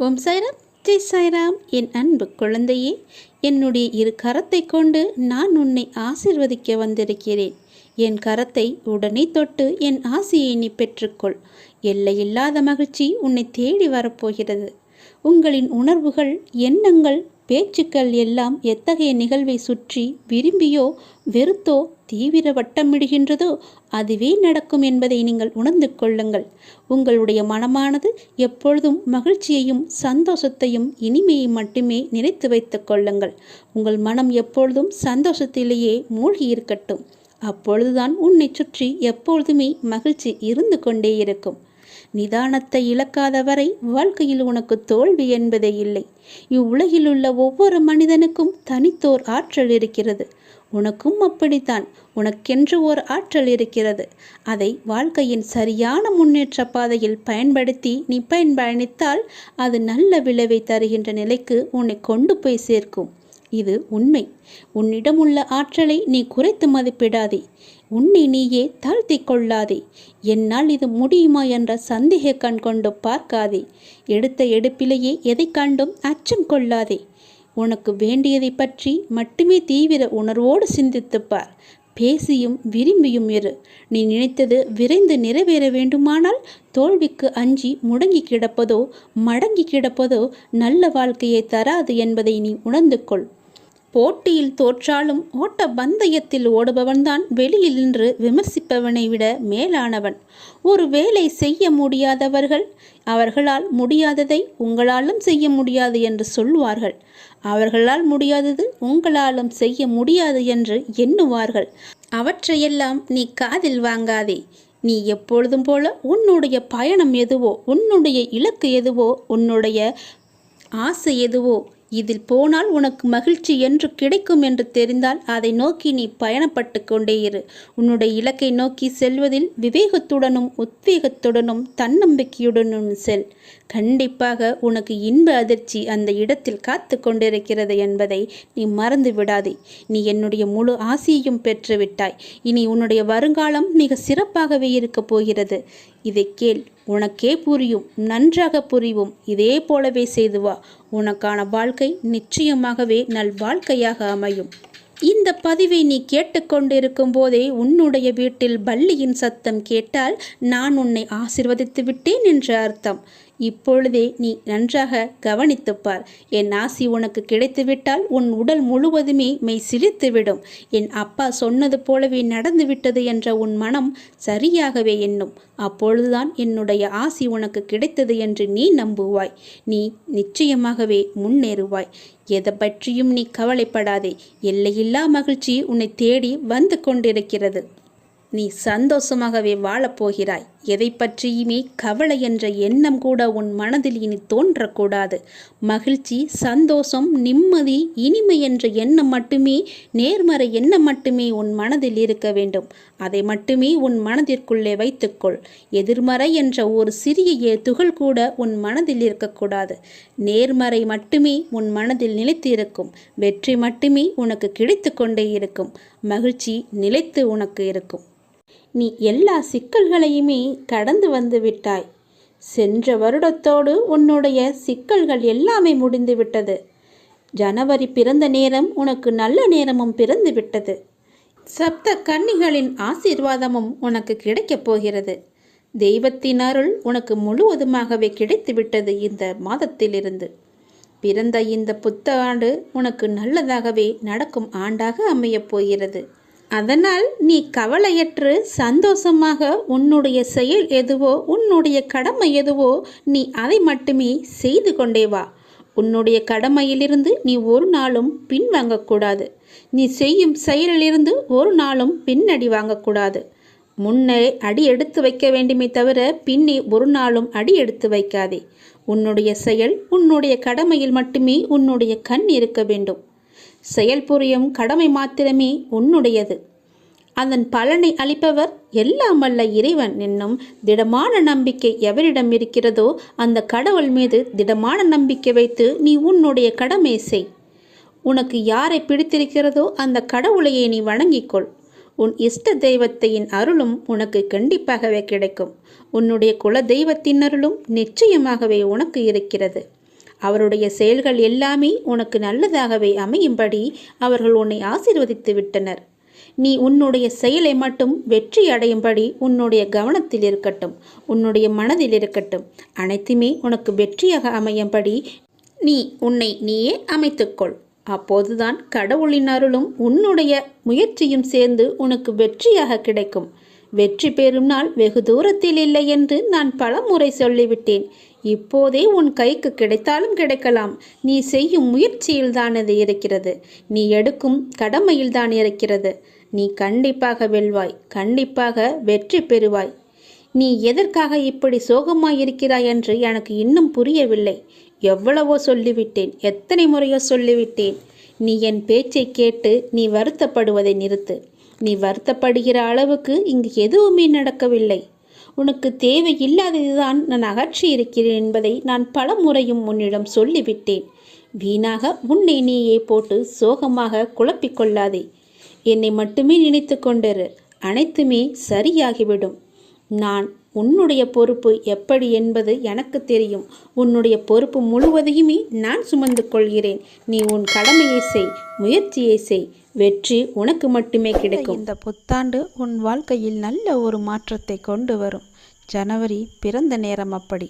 ஓம் சாய்ராம். ஜெய் சாய்ராம். என் அன்பு குழந்தையே என்னுடைய இரு கரத்தை கொண்டு நான் உன்னை ஆசிர்வதிக்க வந்திருக்கிறேன். என் கரத்தை உடனே தொட்டு என் ஆசையை நீ பெற்றுக்கொள். எல்லையில்லாத மகிழ்ச்சி உன்னை தேடி வரப்போகிறது. உங்களின் உணர்வுகள் எண்ணங்கள் பேச்சுக்கள் எல்லாம் எத்தகைய நிகழ்வை சுற்றி விரும்பியோ வெறுத்தோ தீவிர வட்டமிடுகின்றதோ அதுவே நடக்கும் என்பதை நீங்கள் உணர்ந்து கொள்ளுங்கள். உங்களுடைய மனமானது எப்பொழுதும் மகிழ்ச்சியையும் சந்தோஷத்தையும் இனிமையை மட்டுமே நினைத்து வைத்துக் கொள்ளுங்கள். உங்கள் மனம் எப்பொழுதும் சந்தோஷத்திலேயே மூழ்கி இருக்கட்டும். அப்பொழுதுதான் உன்னை சுற்றி எப்பொழுதுமே மகிழ்ச்சி இருந்து கொண்டே இருக்கும். நிதானத்தை இழக்காத வரை வாழ்க்கையில் உனக்கு தோல்வி என்பதே இல்லை. இவ்வுலகில் உள்ள ஒவ்வொரு மனிதனுக்கும் தனித்தோர் ஆற்றல் இருக்கிறது. உனக்கும் அப்படித்தான். உனக்கென்று ஓர் ஆற்றல் இருக்கிறது. அதை வாழ்க்கையின் சரியான முன்னேற்ற பாதையில் பயன்படுத்தி நீ பயன்பயணித்தால் அது நல்ல விளைவை தருகின்ற நிலைக்கு உன்னை கொண்டு போய் சேர்க்கும். இது உண்மை. உன்னிடம் உள்ள ஆற்றலை நீ குறைத்து மதிப்பிடாதே. உன்னை நீயே தாழ்த்தி கொள்ளாதே. என்னால் இது முடியுமா என்ற சந்தேக கண் கொண்டு பார்க்காதே. எடுத்த எடுப்பிலேயே எதை கண்டும் அச்சம் கொள்ளாதே. உனக்கு வேண்டியதை பற்றி மட்டுமே தீவிர உணர்வோடு சிந்தித்துப்பார். பேசியும் விரும்பியும் இரு. நீ நினைத்தது விரைந்து நிறைவேற வேண்டுமானால் தோல்விக்கு அஞ்சி முடங்கி கிடப்பதோ மடங்கி கிடப்பதோ நல்ல வாழ்க்கையை தராது என்பதை நீ உணர்ந்து கொள். போட்டியில் தோற்றாலும் ஓட்ட பந்தயத்தில் ஓடுபவன்தான் வெளியில் நின்று விமர்சிப்பவனை விட மேலானவன். ஒரு வேலை செய்ய முடியாதவர்கள் அவர்களால் முடியாததை உங்களாலும் செய்ய முடியாது என்று சொல்லுவார்கள். அவர்களால் முடியாதது உங்களாலும் செய்ய முடியாது என்று எண்ணுவார்கள். அவற்றையெல்லாம் நீ காதில் வாங்காதே. நீ எப்பொழுதும் போல உன்னுடைய பயணம் எதுவோ உன்னுடைய இலக்கு எதுவோ உன்னுடைய ஆசை எதுவோ இதில் போனால் உனக்கு மகிழ்ச்சி என்று கிடைக்கும் என்று தெரிந்தால் அதை நோக்கி நீ பயணப்பட்டு கொண்டே இரு. உன்னுடைய இலக்கை நோக்கி செல்வதில் விவேகத்துடனும் உத்வேகத்துடனும் தன்னம்பிக்கையுடனும் செல். கண்டிப்பாக உனக்கு இன்ப அதிர்ச்சி அந்த இடத்தில் காத்து கொண்டிருக்கிறது என்பதை நீ மறந்து விடாதே. நீ என்னுடைய முழு ஆசையையும் பெற்றுவிட்டாய். இனி உன்னுடைய வருங்காலம் மிக சிறப்பாகவே இருக்கப் போகிறது. இதை கேள். உனக்கே புரியும் நன்றாக புரியும் இதே போலவே செய்து வா. உனக்கான வாழ்க்கை நிச்சயமாகவே நல் வாழ்க்கையாக அமையும். இந்த பதிவை நீ கேட்டுக்கொண்டிருக்கும் போதே உன்னுடைய வீட்டில் பள்ளியின் சத்தம் கேட்டால் நான் உன்னை ஆசிர்வதித்து விட்டேன் என்று அர்த்தம். இப்பொழுதே நீ நன்றாக கவனித்துப்பார். என் ஆசி உனக்கு கிடைத்துவிட்டால் உன் உடல் முழுவதுமே மெய் சிரித்துவிடும் என் அப்பா சொன்னது போலவே நடந்துவிட்டது என்ற உன் மனம் சரியாகவே எண்ணும். அப்பொழுதுதான் என்னுடைய ஆசி உனக்கு கிடைத்தது என்று நீ நம்புவாய். நீ நிச்சயமாகவே முன்னேறுவாய். எதை பற்றியும் நீ கவலைப்படாதே. எல்லையில்லா மகிழ்ச்சி உன்னை தேடி வந்து கொண்டிருக்கிறது. நீ சந்தோஷமாகவே வாழப்போகிறாய். எதை பற்றியுமே கவலை என்ற எண்ணம் கூட உன் மனதில் இனி தோன்றக்கூடாது. மகிழ்ச்சி சந்தோஷம் நிம்மதி இனிமை என்ற எண்ணம் மட்டுமே நேர்மறை எண்ணம் மட்டுமே உன் மனதில் இருக்க வேண்டும். அதை மட்டுமே உன் மனதிற்குள்ளே வைத்துக்கொள். எதிர்மறை என்ற ஒரு சிறிய துகள் கூட உன் மனதில் இருக்கக்கூடாது. நேர்மறை மட்டுமே உன் மனதில் நிலைத்து இருக்கும் வெற்றி மட்டுமே உனக்கு கிடைத்து கொண்டே இருக்கும். மகிழ்ச்சி நிலைத்து உனக்கு இருக்கும். நீ எல்லா சிக்கல்களையுமே கடந்து வந்து விட்டாய். சென்ற வருடத்தோடு உன்னுடைய சிக்கல்கள் எல்லாமே முடிந்து விட்டது. ஜனவரி பிறந்த நேரம் உனக்கு நல்ல நேரமும் பிறந்து விட்டது. சப்த கன்னிகளின் ஆசீர்வாதமும் உனக்கு கிடைக்கப் போகிறது. தெய்வத்தின் அருள் உனக்கு முழுவதுமாகவே கிடைத்துவிட்டது இந்த மாதத்திலிருந்து. பிறந்த இந்த புத்த ஆண்டு உனக்கு நல்லதாகவே நடக்கும் ஆண்டாக அமையப் போகிறது. அதனால் நீ கவலையற்று சந்தோஷமாக உன்னுடைய செயல் எதுவோ உன்னுடைய கடமை எதுவோ நீ அதை மட்டுமே செய்து கொண்டே வா. உன்னுடைய கடமையிலிருந்து நீ ஒரு நாளும் பின் வாங்கக்கூடாது நீ செய்யும் செயலிலிருந்து ஒரு நாளும் பின்னடி வாங்கக்கூடாது. முன்னே அடி எடுத்து வைக்க வேண்டுமே தவிர பின்னே ஒரு நாளும் அடி எடுத்து வைக்காதே. உன்னுடைய செயல் உன்னுடைய கடமையில் மட்டுமே உன்னுடைய கண் இருக்க வேண்டும். செயல்புரியும் கடமை மாத்திரமே உன்னுடையது. அதன் பலனை அளிப்பவர் எல்லாம் வல்ல இறைவன் என்னும் திடமான நம்பிக்கை எவரிடம் இருக்கிறதோ அந்த கடவுள் மீது திடமான நம்பிக்கை வைத்து நீ உன்னுடைய கடமை செய். உனக்கு யாரை பிடித்திருக்கிறதோ அந்த கடவுளையே நீ வணங்கிக்கொள். உன் இஷ்ட தெய்வத்தையின் அருளும் உனக்கு கண்டிப்பாகவே கிடைக்கும். உன்னுடைய குல தெய்வத்தின் அருளும் நிச்சயமாகவே உனக்கு இருக்கிறது. அவருடைய செயல்கள் எல்லாமே உனக்கு நல்லதாகவே அமையும்படி அவர்கள் உன்னை ஆசீர்வதித்து விட்டனர். நீ உன்னுடைய செயலை மட்டும் வெற்றி அடையும்படி உன்னுடைய கவனத்தில் இருக்கட்டும் உன்னுடைய மனதில் இருக்கட்டும். அனைத்துமே உனக்கு வெற்றியாக அமையும்படி நீ உன்னை நீயே அமைத்துக்கொள். அப்போதுதான் கடவுளின் அருளும் உன்னுடைய முயற்சியும் சேர்ந்து உனக்கு வெற்றியாக கிடைக்கும். வெற்றி பெறும் நாள் வெகு தூரத்தில் இல்லை என்று நான் பலமுறை சொல்லிவிட்டேன். இப்போதே உன் கைக்கு கிடைத்தாலும் கிடைக்கலாம். நீ செய்யும் முயற்சியில் தான் அது இருக்கிறது. நீ எடுக்கும் கடமையில் தான் இருக்கிறது. நீ கண்டிப்பாக வெல்வாய் கண்டிப்பாக வெற்றி பெறுவாய். நீ எதற்காக இப்படி சோகமாயிருக்கிறாய் என்று எனக்கு இன்னும் புரியவில்லை. எவ்வளவோ சொல்லிவிட்டேன் எத்தனை முறையோ சொல்லிவிட்டேன். நீ என் பேச்சை கேட்டு நீ வருத்தப்படுவதை நிறுத்து. நீ வருத்தப்படுகிற அளவுக்கு இங்கு எதுவுமே நடக்கவில்லை. உனக்கு தேவையில்லாததுதான் நான் அகற்றி இருக்கிறேன் என்பதை நான் பல முறையும் உன்னிடம் சொல்லிவிட்டேன். வீணாக உன்னை நீயே போட்டு சோகமாக குழப்பிக்கொள்ளாதே என்னை மட்டுமே நினைத்து கொண்டிரு. அனைத்துமே சரியாகிவிடும். நான் உன்னுடைய பொறுப்பு எப்படி என்பது எனக்கு தெரியும். உன்னுடைய பொறுப்பு முழுவதையுமே நான் சுமந்து கொள்கிறேன். நீ உன் கடமையை செய் முயற்சியை செய். வெற்றி உனக்கு மட்டுமே கிடைக்கும். இந்த புத்தாண்டு உன் வாழ்க்கையில் நல்ல ஒரு மாற்றத்தை கொண்டு வரும். ஜனவரி பிறந்த நேரம் அப்படி.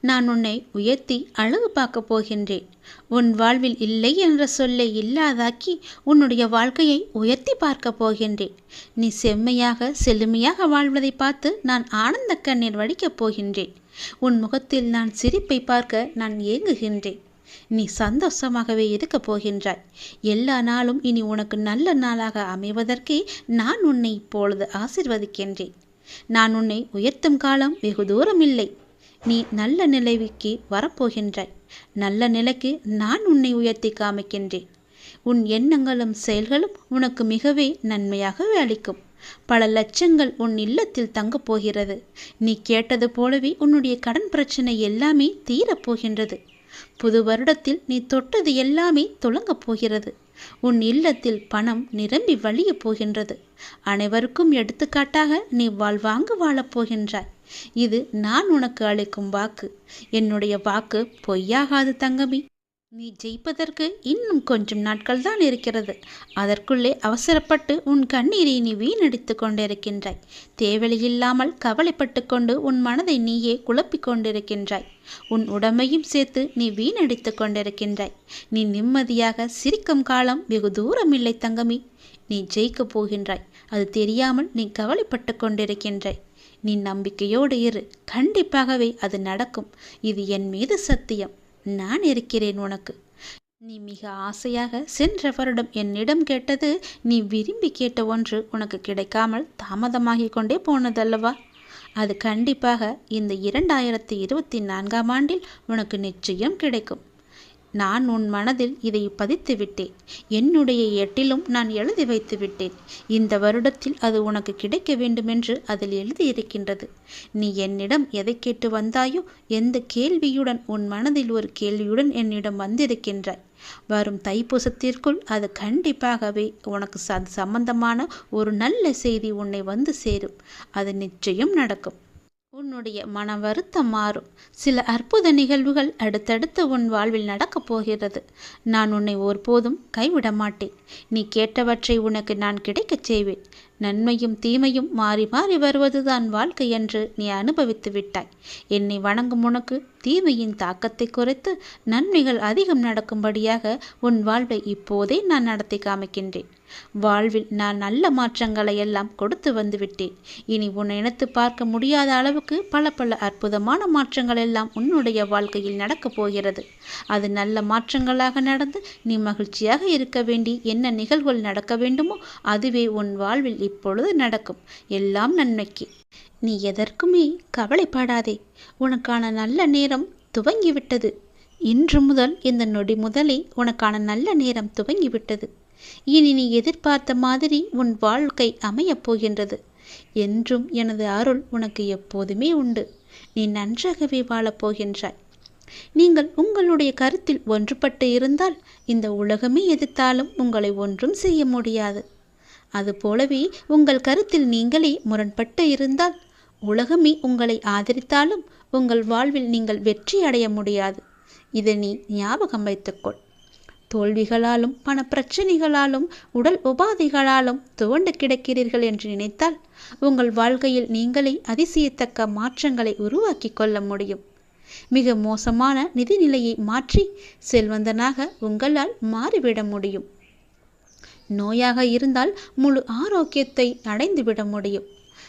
நான் உன்னை உயர்த்தி அழகு பார்க்க போகின்றேன். உன் வாழ்வில் இல்லை என்ற சொல்லை இல்லாதாக்கி உன்னுடைய வாழ்க்கையை உயர்த்தி பார்க்க போகின்றேன். நீ செம்மையாக செழுமையாக வாழ்வதை பார்த்து நான் ஆனந்த கண்ணீர் வடிக்கப் போகின்றேன். உன் முகத்தில் நான் சிரிப்பை பார்க்க நான் ஏங்குகின்றேன். நீ சந்தோஷமாகவே இருக்கப் போகின்றாய். எல்லா நாளும் இனி உனக்கு நல்ல நாளாக அமைவதற்கே நான் உன்னை இப்பொழுது ஆசிர்வதிக்கின்றேன். நான் உன்னை உயர்த்தும் காலம் வெகு தூரம் இல்லை நீ நல்ல நிலைக்கு வரப்போகின்றாய். நல்ல நிலைக்கு நான் உன்னை உயர்த்தி காமிக்கின்றேன். உன் எண்ணங்களும் செயல்களும் உனக்கு மிகவே நன்மையாக அளிக்கும் பல லட்சங்கள் உன் இல்லத்தில் தங்கப் போகிறது. நீ கேட்டது போலவே உன்னுடைய கடன் பிரச்சனை எல்லாமே தீரப்போகின்றது புது வருடத்தில் நீ தொட்டது எல்லாமே துளங்கப் போகிறது. உன் இல்லத்தில் பணம் நிரம்பி வழியப் போகின்றது. அனைவருக்கும் எடுத்துக்காட்டாக நீ வாழ்வாங்கு வாழப் போகின்றாய். இது நான் உனக்கு அளிக்கும் வாக்கு. என்னுடைய வாக்கு பொய்யாகாது தங்கமி. நீ ஜெயிப்பதற்கு இன்னும் கொஞ்சம் நாட்கள் தான் இருக்கிறது. அதற்குள்ளே அவசரப்பட்டு உன் கண்ணீரை நீ வீணடித்து கொண்டிருக்கின்றாய். தேவையில்லாமல் கவலைப்பட்டு கொண்டு உன் மனதை நீயே குழப்பிக் கொண்டிருக்கின்றாய். உன் உடமையும் சேர்த்து நீ வீணடித்து கொண்டிருக்கின்றாய். நீ நிம்மதியாக சிரிக்கும் காலம் வெகு தூரம் இல்லை தங்கமி. நீ ஜெயிக்கப் போகின்றாய். அது தெரியாமல் நீ கவலைப்பட்டு கொண்டிருக்கின்றாய். நீ நம்பிக்கையோடு இரு. கண்டிப்பாகவே அது நடக்கும். இது என் மீது சத்தியம். நான் இருக்கிறேன் உனக்கு. நீ மிக ஆசையாக சென்ற வருடம் என்னிடம் கேட்டது நீ விரும்பி கேட்ட ஒன்று உனக்கு கிடைக்காமல் தாமதமாகிக் கொண்டே போனதல்லவா? அது கண்டிப்பாக இந்த இரண்டாயிரத்தி இருபத்தி நான்காம் ஆண்டில் உனக்கு நிச்சயம் கிடைக்கும். நான் உன் மனதில் இதை பதித்து விட்டேன். என்னுடைய எட்டிலும் நான் எழுதி வைத்து விட்டேன். இந்த வருடத்தில் அது உனக்கு கிடைக்க வேண்டுமென்று அதில் எழுதியிருக்கின்றது. நீ என்னிடம் எதை கேட்டு வந்தாயோ எந்த கேள்வியுடன் உன் மனதில் ஒரு கேள்வியுடன் என்னிடம் வந்திருக்கின்றாய். வரும் தைப்பூசத்திற்குள் அது கண்டிப்பாகவே உனக்கு ச சம்பந்தமான ஒரு நல்ல செய்தி உன்னை வந்து சேரும். அது நிச்சயம் நடக்கும். உன்னுடைய மன வருத்தம் மாறும். சில அற்புத நிகழ்வுகள் அடுத்தடுத்து உன் வாழ்வில் நடக்கப் போகிறது. நான் உன்னை ஒருபோதும் கைவிட மாட்டேன். நீ கேட்டவற்றை உனக்கு நான் கிடைக்கச் செய்வேன். நன்மையும் தீமையும் மாறி மாறி வருவதுதான் வாழ்க்கை என்று நீ அனுபவித்து விட்டாய். என்னை வணங்கும் உனக்கு தீமையின் தாக்கத்தை குறைத்து நன்மைகள் அதிகம் நடக்கும்படியாக உன் வாழ்வை இப்போதே நான் நடத்தி காமிக்கின்றேன். வாழ்வில் நான் நல்ல மாற்றங்களை எல்லாம் கொடுத்து வந்துவிட்டேன் இனி உன்னை நினைத்து பார்க்க முடியாத அளவுக்கு பல பல அற்புதமான மாற்றங்கள் எல்லாம் உன்னுடைய வாழ்க்கையில் நடக்கப் போகிறது. அது நல்ல மாற்றங்களாக நடந்து நீ மகிழ்ச்சியாக இருக்க வேண்டி என்ன நிகழ்வுகள் நடக்க வேண்டுமோ அதுவே உன் வாழ்வில் இப்பொழுது நடக்கும். எல்லாம் நன்மைக்கு. நீ எதற்குமே கவலைப்படாதே. உனக்கான நல்ல நேரம் துவங்கிவிட்டது. இன்று முதல் இந்த நொடி முதலே உனக்கான நல்ல நேரம் துவங்கிவிட்டது. இனி நீ எதிர்பார்த்த மாதிரி உன் வாழ்க்கை அமையப் போகின்றது. என்றும் எனது அருள் உனக்கு எப்போதுமே உண்டு. நீ நன்றாகவே வாழப்போகின்றாய் நீங்கள் உங்களுடைய கருத்தில் ஒன்றுபட்டு இருந்தால் இந்த உலகமே எதிர்த்தாலும் உங்களை ஒன்றும் செய்ய முடியாது. அதுபோலவே உங்கள் கருத்தில் நீங்களே முரண்பட்டு இருந்தால் உலகமே உங்களை ஆதரித்தாலும் உங்கள் வாழ்வில் நீங்கள் வெற்றி அடைய முடியாது. இதை நீ ஞாபகம் வைத்துக்கொள். தோல்விகளாலும் பண பிரச்சனைகளாலும் உடல் உபாதைகளாலும் துவண்டு கிடக்கிறீர்கள் என்று நினைத்தால் உங்கள் வாழ்க்கையில் நீங்களே அதிசயத்தக்க மாற்றங்களை உருவாக்கி கொள்ள முடியும். மிக மோசமான நிதிநிலையை மாற்றி செல்வந்தனாக உங்களால் மாறிவிட முடியும். நோயாக இருந்தால் முழு ஆரோக்கியத்தை அடைந்துவிட முடியும்.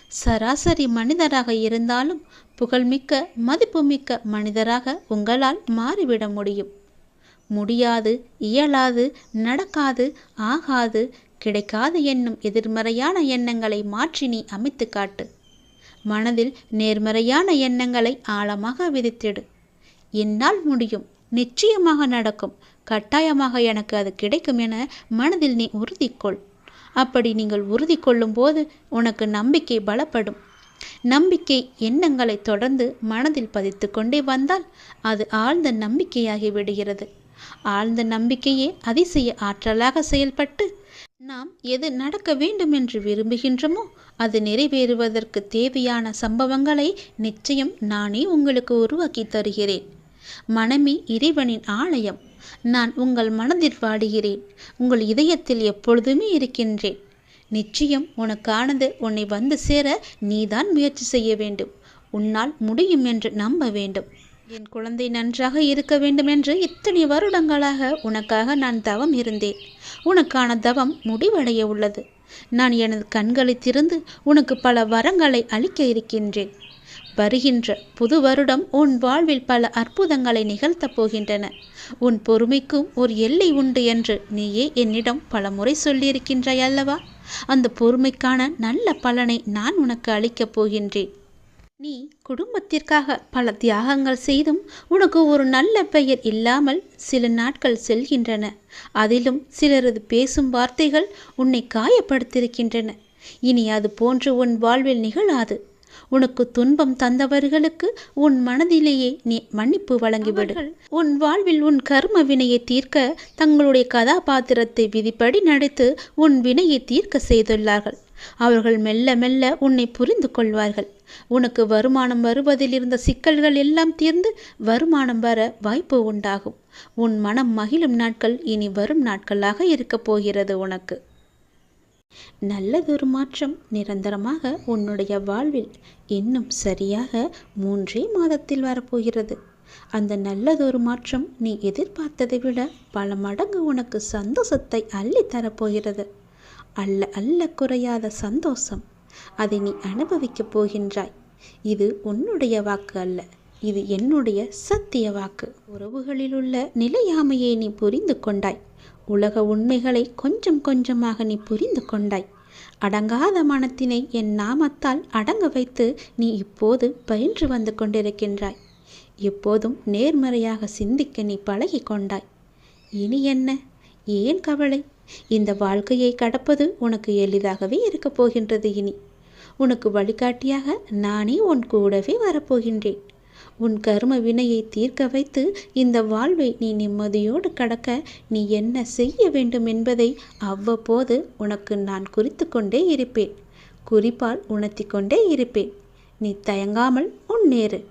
சராசரி மனிதராக இருந்தாலும் புகழ்மிக்க மதிப்புமிக்க மனிதராக உங்களால் மாறிவிட முடியும். முடியாது இயலாது நடக்காது ஆகாது கிடைக்காது என்னும் எதிர்மறையான எண்ணங்களை மாற்றி நீ அமைத்து காட்டு. மனதில் நேர்மறையான எண்ணங்களை ஆழமாக விதித்திடு. என்னால் முடியும் நிச்சயமாக நடக்கும் கட்டாயமாக எனக்கு அது கிடைக்கும் என மனதில் நீ உறுதி கொள் அப்படி நீங்கள் உறுதி கொள்ளும் போது உனக்கு நம்பிக்கை பலப்படும். நம்பிக்கை எண்ணங்களை தொடர்ந்து மனதில் பதித்து கொண்டே வந்தால் அது ஆழ்ந்த நம்பிக்கையாகி விடுகிறது. ஆழ்ந்த நம்பிக்கையே அதிசய ஆற்றலாக செயல்பட்டு நாம் எது நடக்க வேண்டும் என்று விரும்புகின்றோமோ அது நிறைவேறுவதற்கு தேவையான சம்பவங்களை நிச்சயம் நானே உங்களுக்கு உருவாக்கி தருகிறேன். மனமே இறைவனின் ஆலயம். நான் உங்கள் மனதில் வாடுகிறேன். உங்கள் இதயத்தில் எப்பொழுதுமே இருக்கின்றேன். நிச்சயம் உனக்கானது உன்னை வந்து சேர நீதான் முயற்சி செய்ய வேண்டும். உன்னால் முடியும் என்று நம்ப வேண்டும். என் குழந்தை நன்றாக இருக்க வேண்டும் என்று இத்தனை வருடங்களாக உனக்காக நான் தவம் இருந்தேன். உனக்கான தவம் முடிவடைய உள்ளது. நான் எனது கண்களை திறந்து உனக்கு பல வரங்களை அளிக்க இருக்கின்றேன். வருகின்ற புது வருடம் உன் வாழ்வில் பல அற்புதங்களை நிகழ்த்தப் போகின்றன. உன் பொறுமைக்கும் ஒரு எல்லை உண்டு என்று நீயே என்னிடம் பல முறை சொல்லியிருக்கின்றாய் அல்லவா? அந்த பொறுமைக்கான நல்ல பலனை நான் உனக்கு அளிக்கப் போகின்றேன். நீ குடும்பத்திற்காக பல தியாகங்கள் செய்தும் உனக்கு ஒரு நல்ல பெயர் இல்லாமல் சில நாட்கள் செல்கின்றன. அதிலும் சிலரது பேசும் வார்த்தைகள் உன்னை காயப்படுத்தியிருக்கின்றன. இனி அது போன்று உன் வாழ்வில் நிகழாது. உனக்கு துன்பம் தந்தவர்களுக்கு உன் மனதிலேயே நீ மன்னிப்பு வழங்கிவிடு. உன் வாழ்வில் உன் கர்ம வினையை தீர்க்க தங்களுடைய கதாபாத்திரத்தை விதிப்படி நடித்து உன் வினையை தீர்க்க செய்துள்ளார்கள். அவர்கள் மெல்ல மெல்ல உன்னை புரிந்து கொள்வார்கள். உனக்கு வருமானம் வருவதில் இருந்த சிக்கல்கள் எல்லாம் தீர்ந்து வருமானம் வர வாய்ப்பு உண்டாகும். உன் மனம் மகிழும் நாட்கள் இனி வரும் நாட்களாக இருக்கப் போகிறது உனக்கு. நல்லதொரு மாற்றம் நிரந்தரமாக உன்னுடைய வாழ்வில் இன்னும் சரியாக மூன்றே மாதத்தில் வரப்போகிறது. அந்த நல்லதொரு மாற்றம் நீ எதிர்பார்த்ததை விட பல மடங்கு உனக்கு சந்தோஷத்தை அள்ளி தரப்போகிறது அல்ல அல்ல குறையாத சந்தோஷம். அதை நீ அனுபவிக்கப் போகின்றாய். இது உன்னுடைய வாக்கு அல்ல. இது என்னுடைய சத்திய வாக்கு. உறவுகளில் உள்ள நிலையாமையை நீ புரிந்து கொண்டாய். உலக உண்மைகளை கொஞ்சம் கொஞ்சமாக நீ புரிந்து கொண்டாய். அடங்காத மனத்தினை என் நாமத்தால் அடங்க வைத்து நீ இப்போது பயின்று வந்து கொண்டிருக்கின்றாய். எப்போதும் நேர்மறையாக சிந்திக்க நீ பழகி கொண்டாய். இனி என்ன? ஏன் கவலை? இந்த வாழ்க்கையை கடப்பது உனக்கு எளிதாகவே இருக்கப் போகின்றது இனி. உனக்கு வழிகாட்டியாக நானே உன் கூடவே வரப்போகின்றேன். உன் கர்ம வினையை தீர்க்க வைத்து இந்த வாழ்வை நீ நிம்மதியோடு கடக்க நீ என்ன செய்ய வேண்டும் என்பதை அவ்வப்போது உனக்கு நான் குறித்து கொண்டே இருப்பேன். குறிப்பால் உணர்த்தி கொண்டே இருப்பேன். நீ தயங்காமல் முன்னேறு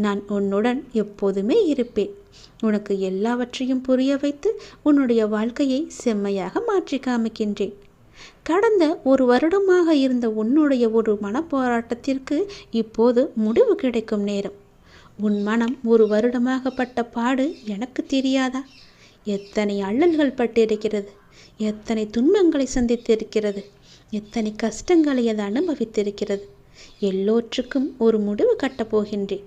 நான் உன்னுடன் எப்போதுமே இருப்பேன். உனக்கு எல்லாவற்றையும் புரிய வைத்து உன்னுடைய வாழ்க்கையை செம்மையாக மாற்றி காமிக்கின்றேன். கடந்த ஒரு வருடமாக இருந்த உன்னுடைய ஒரு மனப்போராட்டத்திற்கு இப்போது முடிவு கிடைக்கும் நேரம். உன் மனம் ஒரு வருடமாகப்பட்ட பாடு எனக்கு தெரியாதா? எத்தனை அல்லல்கள் பட்டிருக்கிறது? எத்தனை துன்பங்களை சந்தித்திருக்கிறது? எத்தனை கஷ்டங்களை அது அனுபவித்திருக்கிறது? எல்லோற்றுக்கும் ஒரு முடிவு கட்டப் போகின்றேன்.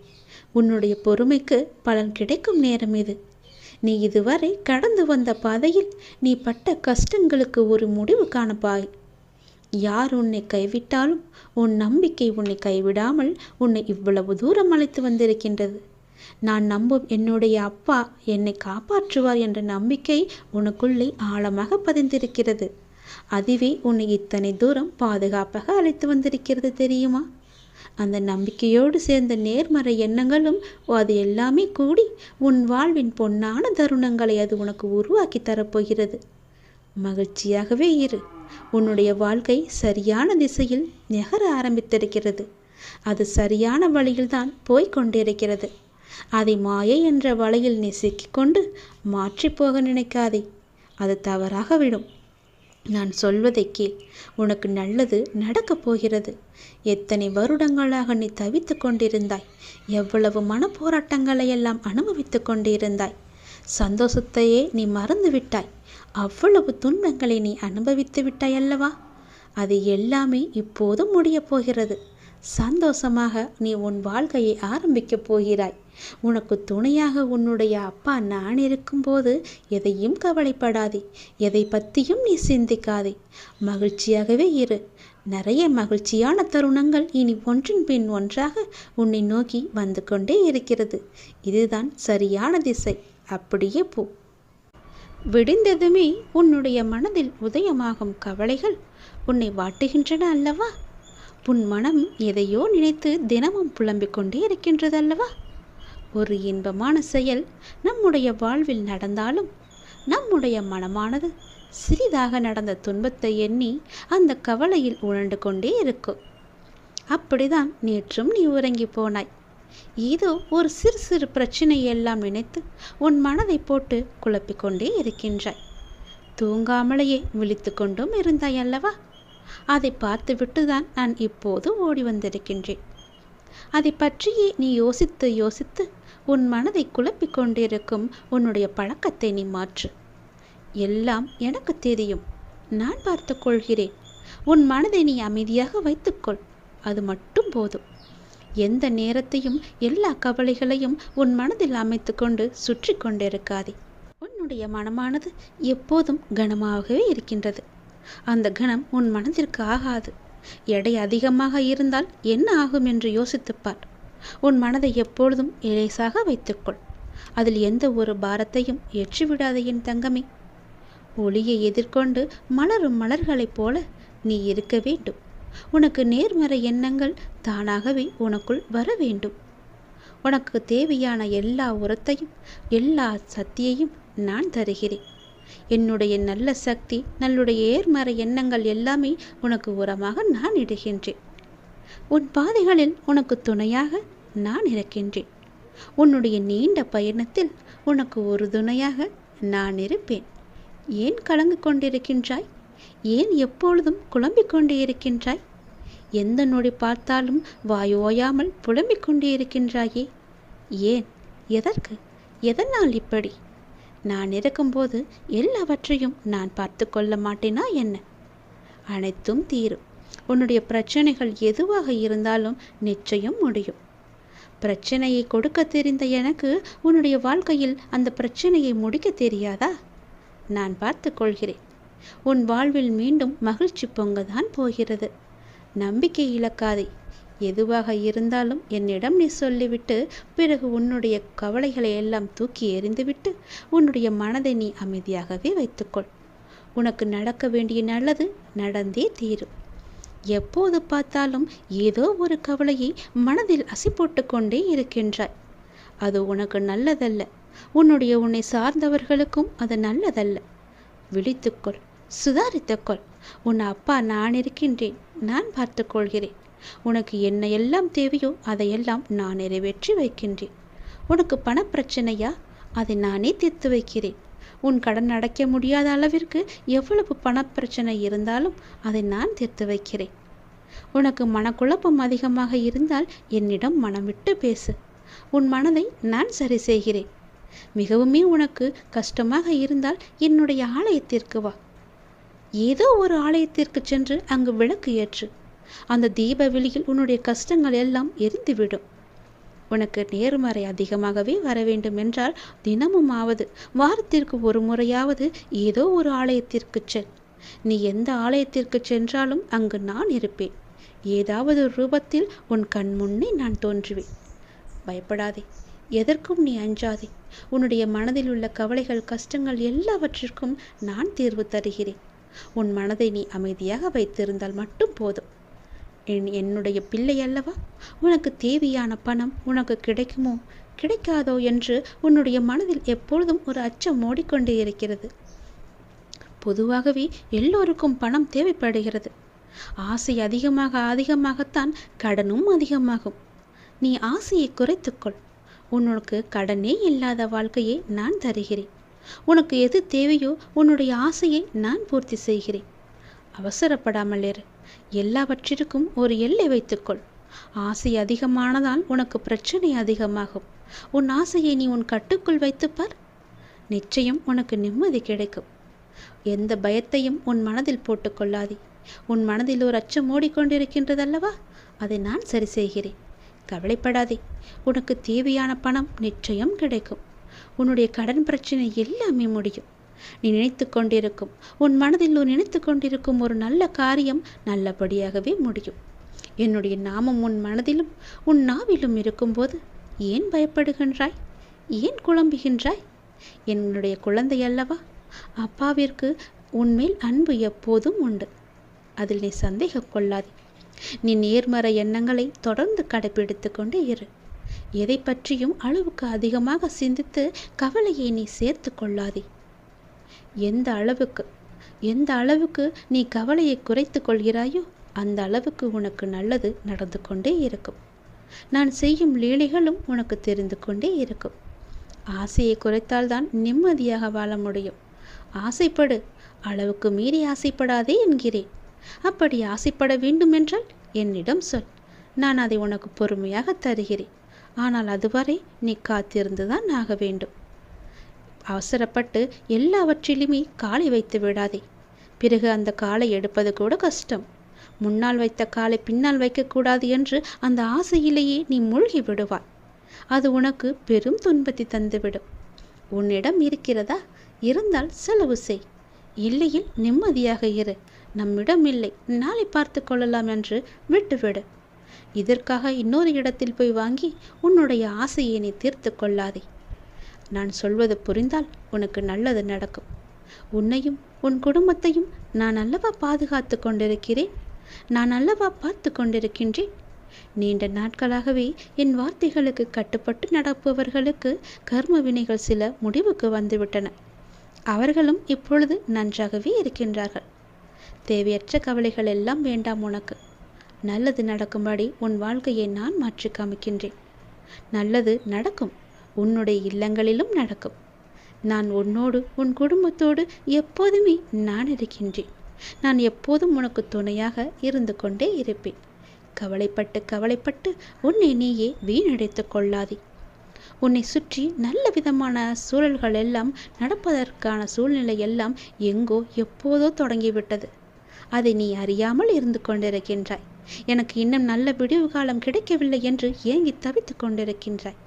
உன்னுடைய பொறுமைக்கு பலன் கிடைக்கும் நேரம் இது. நீ இதுவரை கடந்து வந்த பாதையில் நீ பட்ட கஷ்டங்களுக்கு ஒரு முடிவு காணப்பாய். யார் உன்னை கைவிட்டாலும் உன் நம்பிக்கை உன்னை கைவிடாமல் உன்னை இவ்வளவு தூரம் அழைத்து வந்திருக்கின்றது. நான் நம்பும் என்னுடைய அப்பா என்னை காப்பாற்றுவார் என்ற நம்பிக்கை உனக்குள்ளே ஆழமாக பதிந்திருக்கிறது. அதுவே உன்னை இத்தனை தூரம் பாதுகாப்பாக அழைத்து வந்திருக்கிறது தெரியுமா? அந்த நம்பிக்கையோடு சேர்ந்த நேர்மறை எண்ணங்களும் அது எல்லாமே கூடி உன் வாழ்வின் பொன்னான தருணங்களை அது உனக்கு உருவாக்கி தரப்போகிறது. மகிழ்ச்சியாகவே இரு. உன்னுடைய வாழ்க்கை சரியான திசையில் நிகர ஆரம்பித்திருக்கிறது. அது சரியான வழியில்தான் போய்க் கொண்டிருக்கிறது அதை மாயை என்ற வலையில் நீ சிக்கிக்கொண்டு மாற்றிப் போக நினைக்காதே. அது தவறாக விடும். நான் சொல்வதை கேள். உனக்கு நல்லது நடக்கப் போகிறது. எத்தனை வருடங்களாக நீ தவித்து கொண்டிருந்தாய். எவ்வளவு மனப்போராட்டங்களை எல்லாம் அனுபவித்து கொண்டிருந்தாய். சந்தோஷத்தையே நீ மறந்து விட்டாய். அவ்வளவு துன்பங்களை நீ அனுபவித்து விட்டாய் அல்லவா? அது எல்லாமே இப்போதும் முடியப் போகிறது. சந்தோஷமாக நீ உன் வாழ்க்கையை ஆரம்பிக்கப் போகிறாய். உனக்கு துணையாக உன்னுடைய அப்பா நான் இருக்கும்போது எதையும் கவலைப்படாதே. எதை பற்றியும் நீ சிந்திக்காதே. மகிழ்ச்சியாகவே இரு. நிறைய மகிழ்ச்சியான தருணங்கள் இனி ஒன்றின் பின் ஒன்றாக உன்னை நோக்கி வந்து கொண்டே இருக்கிறது. இதுதான் சரியான திசை. அப்படியே போ. விடிந்ததுமே உன்னுடைய மனதில் உதயமாகும் கவலைகள் உன்னை வாட்டுகின்றன அல்லவா? உன் மனம் எதையோ நினைத்து தினமும் புலம்பிக் கொண்டே இருக்கின்றது அல்லவா ஒரு இன்பமான செயல் நம்முடைய வாழ்வில் நடந்தாலும் நம்முடைய மனமானது சிறிதாக நடந்த துன்பத்தை எண்ணி அந்த கவலையில் உழண்டு கொண்டே இருக்கும். அப்படிதான் நேற்றும் நீ உறங்கி போனாய். ஏதோ ஒரு சிறு சிறு பிரச்சனையெல்லாம் நினைத்து உன் மனதை போட்டு குழப்பிக் கொண்டே இருக்கின்றாய். தூங்காமலேயே விழித்து கொண்டும் இருந்தாய் அல்லவா? அதை பார்த்துவிட்டு தான் நான் இப்போது ஓடி வந்திருக்கின்றேன். அதை பற்றியே நீ யோசித்து யோசித்து உன் மனதை குழப்பிக் கொண்டிருக்கும் உன்னுடைய பழக்கத்தை நீ மாற்று. எல்லாம் எனக்கு தெரியும். நான் பார்த்து கொள்கிறேன். உன் மனதை நீ அமைதியாக வைத்துக்கொள் அது மட்டும் போதும். எந்த நேரத்தையும் எல்லா கவலைகளையும் உன் மனதில் அமைத்துக்கொண்டு சுற்றி கொண்டிருக்காதே. உன்னுடைய மனமானது எப்போதும் கனமாகவே இருக்கின்றது. அந்த கணம் உன் மனதிற்கு ஆகாது. எடை அதிகமாக இருந்தால் என்ன ஆகும் என்று யோசித்துப்பார் உன் மனதை எப்பொழுதும் இலேசாக வைத்துக்கொள். அதில் எந்த ஒரு பாரத்தையும் ஏற்றிவிடாத என் தங்கமே. ஒளியை எதிர்கொண்டு மலரும் மலர்களைப் போல நீ இருக்க வேண்டும். உனக்கு நேர்மறை எண்ணங்கள் தானாகவே உனக்குள் வர வேண்டும். உனக்கு தேவையான எல்லா உரத்தையும் எல்லா சக்தியையும் நான் தருகிறேன். என்னுடைய நல்ல சக்தி நல்லுடைய ஏர்மறை எண்ணங்கள் எல்லாமே உனக்கு உரமாக நான் இடுகின்றேன். உன் பாதைகளில் உனக்கு துணையாக நான் இருக்கின்றேன். உன்னுடைய நீண்ட பயணத்தில் உனக்கு ஒரு துணையாக நான் இருப்பேன். ஏன் கலங்கு கொண்டிருக்கின்றாய்? ஏன் எப்பொழுதும் குழம்பிக் கொண்டே இருக்கின்றாய்? எந்த நொடி பார்த்தாலும் வாய் ஓயாமல் புலம்பிக் கொண்டே இருக்கின்றாயே? ஏன்? எதற்கு? எதனால் இப்படி? நான் இருக்கும்போது எல்லாவற்றையும் நான் பார்த்து கொள்ள மாட்டேனா என்ன? அனைத்தும் தீரும். உன்னுடைய பிரச்சனைகள் எதுவாக இருந்தாலும் நிச்சயம் முடியும். பிரச்சனையை கொடுக்க தெரிந்த எனக்கு உன்னுடைய வாழ்க்கையில் அந்த பிரச்சனையை முடிக்க தெரியாதா? நான் பார்த்து கொள்கிறேன். உன் வாழ்வில் மீண்டும் மகிழ்ச்சி பொங்கதான் போகிறது. நம்பிக்கை இழக்காதே. எதுவாக இருந்தாலும் என்னிடம் நீ சொல்லிவிட்டு பிறகு உன்னுடைய கவலைகளை எல்லாம் தூக்கி எறிந்துவிட்டு உன்னுடைய மனதை நீ அமைதியாகவே வைத்துக்கொள். உனக்கு நடக்க வேண்டிய நல்லது நடந்தே தீரும். எப்போது பார்த்தாலும் ஏதோ ஒரு கவலையை மனதில் அசி போட்டுக்கொண்டே இருக்கின்றாய். அது உனக்கு நல்லதல்ல. உன்னுடைய உன்னை சார்ந்தவர்களுக்கும் அது நல்லதல்ல. விழித்துக்கொள் சுதாரித்துக்கொள். உன் அப்பா நான் இருக்கின்றேன் நான் பார்த்துக்கொள்கிறேன் உனக்கு என்ன எல்லாம் தேவையோ அதையெல்லாம் நான் நிறைவேற்றி வைக்கின்றேன். உனக்கு பணப்பிரச்சனையா அதை நானே தீர்த்து வைக்கிறேன். உன் கடன் அடைக்க முடியாத அளவிற்கு எவ்வளவு பணப்பிரச்சனை இருந்தாலும் அதை நான் தீர்த்து வைக்கிறேன். உனக்கு மனக்குழப்பம் அதிகமாக இருந்தால் என்னிடம் மனம் விட்டு பேசு. உன் மனதை நான் சரி செய்கிறேன். மிகவுமே உனக்கு கஷ்டமாக இருந்தால் என்னுடைய ஆலயத்திற்கு வா. ஏதோ ஒரு ஆலயத்திற்கு சென்று அங்கு விளக்கு ஏற்று. அந்த தீப வெளியில் உன்னுடைய கஷ்டங்கள் எல்லாம் எரிந்துவிடும். உனக்கு நேர்மறை அதிகமாகவே வர வேண்டும் என்றால் தினமும் ஆவது வாரத்திற்கு ஒரு முறையாவது ஏதோ ஒரு ஆலயத்திற்கு செல். நீ எந்த ஆலயத்திற்கு சென்றாலும் அங்கு நான் இருப்பேன். ஏதாவது ரூபத்தில் உன் கண் முன்னே நான் தோன்றுவேன். பயப்படாதே. எதற்கும் நீ அஞ்சாதே. உன்னுடைய மனதில் உள்ள கவலைகள் கஷ்டங்கள் எல்லாவற்றிற்கும் நான் தீர்வு தருகிறேன். உன் மனதை நீ அமைதியாக வைத்திருந்தால் மட்டும் போதும். என் என்னுடைய பிள்ளை அல்லவா? உனக்கு தேவையான பணம் உனக்கு கிடைக்குமோ? கிடைக்காதோ என்று உன்னுடைய மனதில் எப்பொழுதும் ஒரு அச்சம் ஓடிக்கொண்டே இருக்கிறது. பொதுவாகவே எல்லோருக்கும் பணம் தேவைப்படுகிறது. ஆசை அதிகமாக அதிகமாகத்தான் கடனும் அதிகமாகும். நீ ஆசையை குறைத்துக்கொள். உனக்கு கடனே இல்லாத வாழ்க்கையை நான் தருகிறேன். உனக்கு எது தேவையோ உன்னுடைய ஆசையை நான் பூர்த்தி செய்கிறேன். அவசரப்படாமல் இரு. எல்லாவற்றிற்கும் ஒரு எல்லை வைத்துக்கொள். ஆசை அதிகமானதால் உனக்கு பிரச்சனை அதிகமாகும். உன் ஆசையை நீ உன் கட்டுக்குள் வைத்துப்பார் நிச்சயம் உனக்கு நிம்மதி கிடைக்கும். எந்த பயத்தையும் உன் மனதில் போட்டுக்கொள்ளாதே உன் மனதில் ஒரு அச்சம் ஓடிக்கொண்டிருக்கின்றதல்லவா? அதை நான் சரி செய்கிறேன். கவலைப்படாதே. உனக்கு தேவையான பணம் நிச்சயம் கிடைக்கும். உன்னுடைய கடன் பிரச்சனை எல்லாமே முடியும். நீ நினைத்து கொண்டிருக்கும். உன் மனதில் நீ நினைத்து கொண்டிருக்கும் ஒரு நல்ல காரியம் நல்லபடியாகவே முடியும். என்னுடைய நாமம் உன் மனதிலும் உன் நாவிலும் இருக்கும்போது ஏன் பயப்படுகின்றாய்? ஏன் குழம்புகின்றாய்? என்னுடைய குழந்தை அல்லவா? அப்பாவிற்கு உன்மேல் அன்பு எப்போதும் உண்டு. அதில் நீ சந்தேகம் கொள்ளாதே. நீ நேர்மறை எண்ணங்களை தொடர்ந்து கடைபிடித்து கொண்டே இரு. எதை பற்றியும் அளவுக்கு அதிகமாக சிந்தித்து கவலையை நீ சேர்த்து கொள்ளாதே. எந்த அளவுக்கு எந்த அளவுக்கு நீ கவலையை குறைத்து கொள்கிறாயோ அந்த அளவுக்கு உனக்கு நல்லது நடந்து கொண்டே இருக்கும். நான் செய்யும் லீலைகளும் உனக்கு தெரிந்து கொண்டே இருக்கும். ஆசையை குறைத்தால்தான் நிம்மதியாக வாழ முடியும். ஆசைப்படு அளவுக்கு மீறி ஆசைப்படாதே என்கிறேன். அப்படி ஆசைப்பட வேண்டுமென்றால் என்னிடம் சொல். நான் அதை உனக்கு பொறுமையாக தருகிறேன். ஆனால் அதுவரை நீ காத்திருந்துதான் ஆக வேண்டும். அவசரப்பட்டு எல்லாவற்றிலுமே காலை வைத்து விடாதே. பிறகு அந்த காலை எடுப்பது கூட கஷ்டம். முன்னால் வைத்த காலை பின்னால் வைக்கக்கூடாது என்று அந்த ஆசையிலேயே நீ மூழ்கி விடுவாய். அது உனக்கு பெரும் துன்பத்தை தந்துவிடும். உன்னிடம் இருக்கிறதா? இருந்தால் செலவு செய். இல்லையில் நிம்மதியாக இரு. நம்மிடம் இல்லை. நாளை பார்த்து கொள்ளலாம் என்று விட்டுவிடு. இதற்காக இன்னொரு இடத்தில் போய் வாங்கி உன்னுடைய ஆசையை நீ தீர்த்து கொள்ளாதே. நான் சொல்வது புரிந்தால் உனக்கு நல்லது நடக்கும். உன்னையும் உன் குடும்பத்தையும் நான் அல்லவா பாதுகாத்து கொண்டிருக்கிறேன்? நான் அல்லவா பார்த்து கொண்டிருக்கின்றேன்? நீண்ட நாட்களாகவே என் வார்த்தைகளுக்கு கட்டுப்பட்டு நடப்பவர்களுக்கு கர்ம வினைகள் சில முடிவுக்கு வந்துவிட்டன. அவர்களும் இப்பொழுது நன்றாகவே இருக்கின்றார்கள். தேவையற்ற கவலைகள் எல்லாம் வேண்டாம் உனக்கு. நல்லது நடக்கும்படி உன் வாழ்க்கையை நான் மாற்றி காமிக்கின்றேன். நல்லது நடக்கும். உன்னுடைய இல்லங்களிலும் நடக்கும். நான் உன்னோடு உன் குடும்பத்தோடு எப்போதுமே நான் இருக்கின்றேன். நான் எப்போதும் உனக்கு துணையாக இருந்து கொண்டே இருப்பேன். கவலைப்பட்டு கவலைப்பட்டு உன்னை நீயே வீணடைத்து கொள்ளாதே. உன்னை சுற்றி நல்ல விதமான சூழல்கள் எல்லாம் நடப்பதற்கான சூழ்நிலை எல்லாம் எங்கோ எப்போதோ தொடங்கிவிட்டது. அதை நீ அறியாமல் இருந்து கொண்டிருக்கின்றாய். எனக்கு இன்னும் நல்ல விடிவு காலம் கிடைக்கவில்லை என்று ஏங்கி தவித்து கொண்டிருக்கின்றாய்.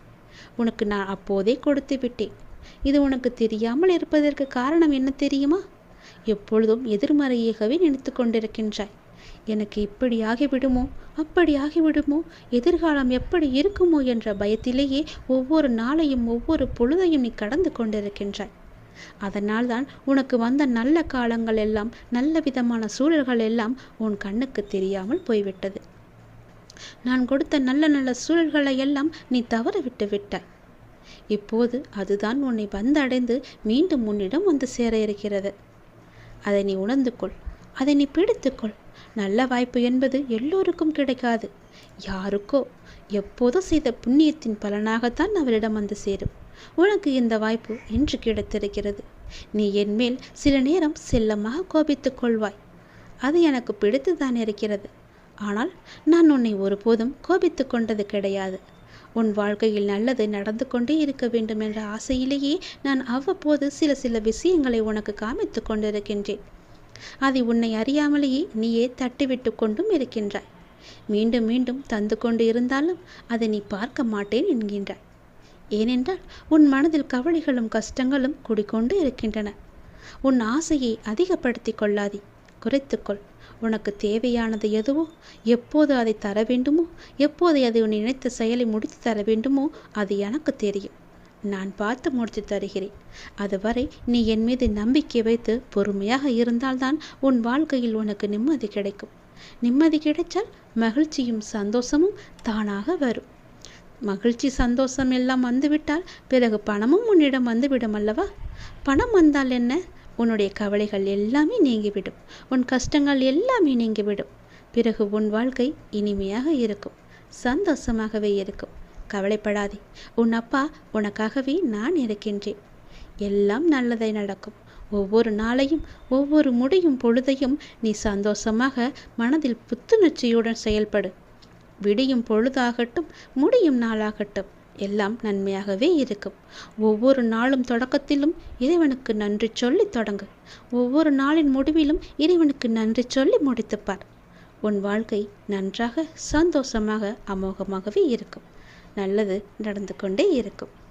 உனக்கு நான் அப்போதே கொடுத்து விட்டேன். இது உனக்கு தெரியாமல் இருப்பதற்கு காரணம் என்ன தெரியுமா? எப்பொழுதும் எதிர்மறையாகவே நினைத்து கொண்டிருக்கின்றாய். எனக்கு இப்படி ஆகிவிடுமோ? அப்படி ஆகிவிடுமோ? எதிர்காலம் எப்படி இருக்குமோ என்ற பயத்திலேயே ஒவ்வொரு நாளையும் ஒவ்வொரு பொழுதையும் நீ கடந்து கொண்டிருக்கின்றாய். அதனால்தான் உனக்கு வந்த நல்ல காலங்கள் எல்லாம் நல்ல விதமான சூழல்கள் எல்லாம் உன் கண்ணுக்கு தெரியாமல் போய்விட்டது. நான் கொடுத்த நல்ல நல்ல சூழல்களை எல்லாம் நீ தவற விட்டு. விட்டாய் இப்போது அதுதான் உன்னை வந்தடைந்து மீண்டும் உன்னிடம் வந்து சேர இருக்கிறது. அதை நீ உணர்ந்து கொள் அதை நீ பிடித்துக்கொள். நல்ல வாய்ப்பு என்பது எல்லோருக்கும் கிடைக்காது. யாருக்கோ எப்போதோ செய்த புண்ணியத்தின் பலனாகத்தான் அவரிடம் வந்து சேரும். உனக்கு இந்த வாய்ப்பு இன்று கிடைத்திருக்கிறது. நீ என்மேல் சில நேரம் செல்லமாக கோபித்துக் கொள்வாய். அது எனக்கு பிடித்துதான் இருக்கிறது. ஆனால் நான் உன்னை ஒருபோதும் கோபித்து கொண்டது கிடையாது. உன் வாழ்க்கையில் நல்லது நடந்து கொண்டே இருக்க வேண்டும் என்ற ஆசையிலேயே நான் அவ்வப்போது சில சில விஷயங்களை உனக்கு காமித்து கொண்டிருக்கின்றேன். அதை உன்னை அறியாமலேயே நீயே தட்டிவிட்டு கொண்டும் இருக்கின்றாய். மீண்டும் மீண்டும் தந்து கொண்டு இருந்தாலும் அதை நீ பார்க்க மாட்டேன் என்கின்றாய். ஏனென்றால் உன் மனதில் கவலைகளும் கஷ்டங்களும் குடிக்கொண்டு இருக்கின்றன. உன் ஆசையை அதிகப்படுத்தி கொள்ளாதே. குறைத்துக்கொள் உனக்கு தேவையானது எதுவோ எப்போது அதை தர வேண்டுமோ எப்போது அதை உன் நினைத்த செயலை முடித்து தர வேண்டுமோ அது எனக்கு தெரியும். நான் பார்த்து முடித்து தருகிறேன். அதுவரை நீ என் மீது நம்பிக்கை வைத்து பொறுமையாக இருந்தால்தான் உன் வாழ்க்கையில் உனக்கு நிம்மதி கிடைக்கும். நிம்மதி கிடைத்தால் மகிழ்ச்சியும் சந்தோஷமும் தானாக வரும். மகிழ்ச்சி சந்தோஷம் எல்லாம் வந்துவிட்டால் பிறகு பணமும் உன்னிடம் வந்துவிடும் அல்லவா? பணம் வந்தால் என்ன? உன்னுடைய கவலைகள் எல்லாமே நீங்கிவிடும். உன் கஷ்டங்கள் எல்லாமே நீங்கிவிடும். பிறகு உன் வாழ்க்கை இனிமையாக இருக்கும். சந்தோஷமாகவே இருக்கும். கவலைப்படாதே. உன் அப்பா உனக்காகவே நான் இருக்கின்றேன். எல்லாம் நல்லதை நடக்கும். ஒவ்வொரு நாளையும் ஒவ்வொரு முடியும் பொழுதையும் நீ சந்தோஷமாக மனதில் புத்துணர்ச்சியுடன் செயல்படு. விடியும் பொழுதாகட்டும் முடியும் நாளாகட்டும். எல்லாம் நன்மையாகவே இருக்கும். ஒவ்வொரு நாளும் தொடக்கத்திலும் இறைவனுக்கு நன்றி சொல்லி தொடங்கு. ஒவ்வொரு நாளின் முடிவிலும் இறைவனுக்கு நன்றி சொல்லி முடித்துப்பார். உன் வாழ்க்கை நன்றாக சந்தோஷமாக அமோகமாகவே இருக்கும். நல்லது நடந்து கொண்டே இருக்கும்.